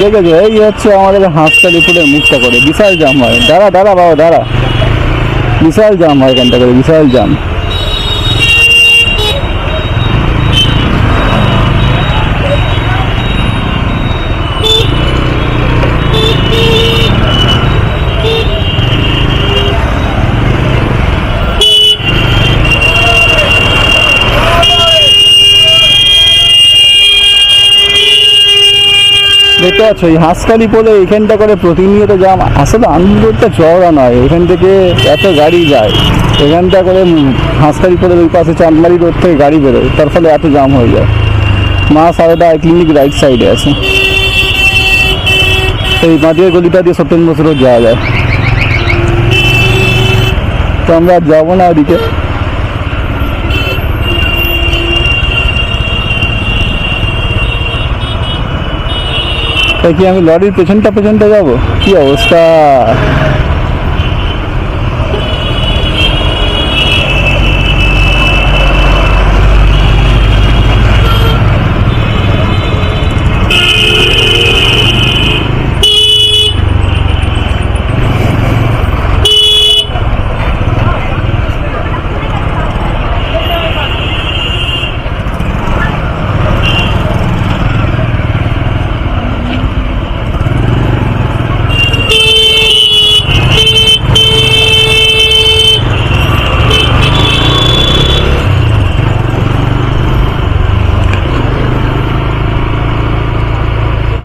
দেখেছ এই হচ্ছে আমাদের হাঁসকালিপুরের মুখটা করে। বিশাল জাম হয়। দাঁড়া দাঁড়া বাবা, দাঁড়া। বিশাল জাম হয় এখানটা করে, বিশাল জাম। দেখতে পাচ্ছ এই হাঁসখালি পোলে এখানটা করে প্রতিনিয়ত জাম আসলে আনন্দটা চওড়া নয়। এখান থেকে এত গাড়ি যায়। এখানটা করে উম হাঁসখালি পোলের ওই পাশে চাঁদমারি রোড থেকে গাড়ি বেরোয়। তার ফলে এত জাম হয়ে যায়। মা সারদা ক্লিনিক রাইট সাইডে আছে। এই মাটির গলিটা দিয়ে সত্যেন বছর যাওয়া যায়। তো আমরা যাব না ওদিকে। কি আমি লরির পেছনটা পেছনটা যাব? কি অবস্থা?